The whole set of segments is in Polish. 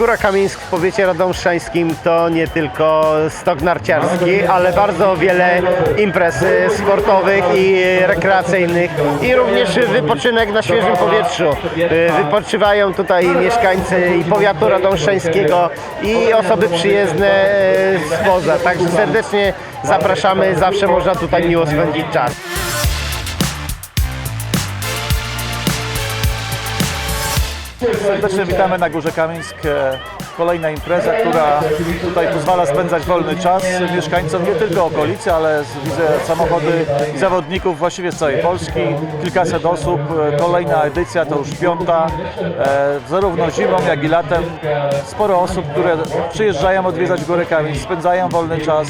Góra Kamieńsk w powiecie radomszczańskim to nie tylko stok narciarski, ale bardzo wiele imprez y, sportowych i rekreacyjnych i również wypoczynek na świeżym powietrzu. Y, Wypoczywają tutaj mieszkańcy i powiatu radomszczańskiego i osoby przyjezdne y, spoza. Także serdecznie zapraszamy, zawsze można tutaj miło spędzić czas. Serdecznie witamy na Górze Kamieńsk. E, Kolejna impreza, która tutaj pozwala spędzać wolny czas mieszkańcom nie tylko okolicy, ale widzę samochody zawodników właściwie z całej Polski. Kilkaset osób. E, Kolejna edycja to już piąta. E, Zarówno zimą, jak i latem. Sporo osób, które przyjeżdżają odwiedzać Górę Kamieńsk, spędzają wolny czas.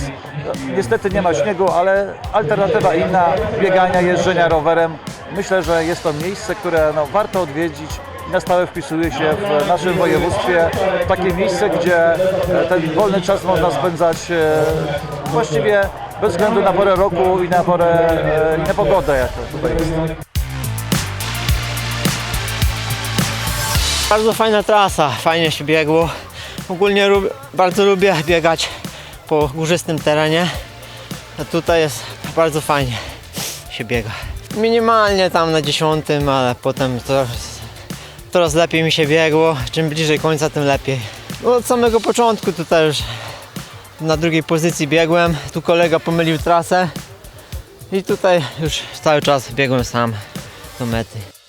Niestety nie ma śniegu, ale alternatywa inna biegania, jeżdżenia rowerem. Myślę, że jest to miejsce, które no, warto odwiedzić na stałe wpisuje się w naszym województwie takie miejsce, gdzie e, ten wolny czas można spędzać e, właściwie bez względu na porę roku i na porę e, i na pogodę, jak to tutaj jest. Bardzo fajna trasa, fajnie się biegło. Ogólnie lub, bardzo lubię biegać po górzystym terenie. A tutaj jest bardzo fajnie się biega. Minimalnie tam na dziesiątym, ale potem coraz, coraz lepiej mi się biegło. Czym bliżej końca, tym lepiej. No, od samego początku tutaj już na drugiej pozycji biegłem. Tu kolega pomylił trasę i tutaj już cały czas biegłem sam do mety.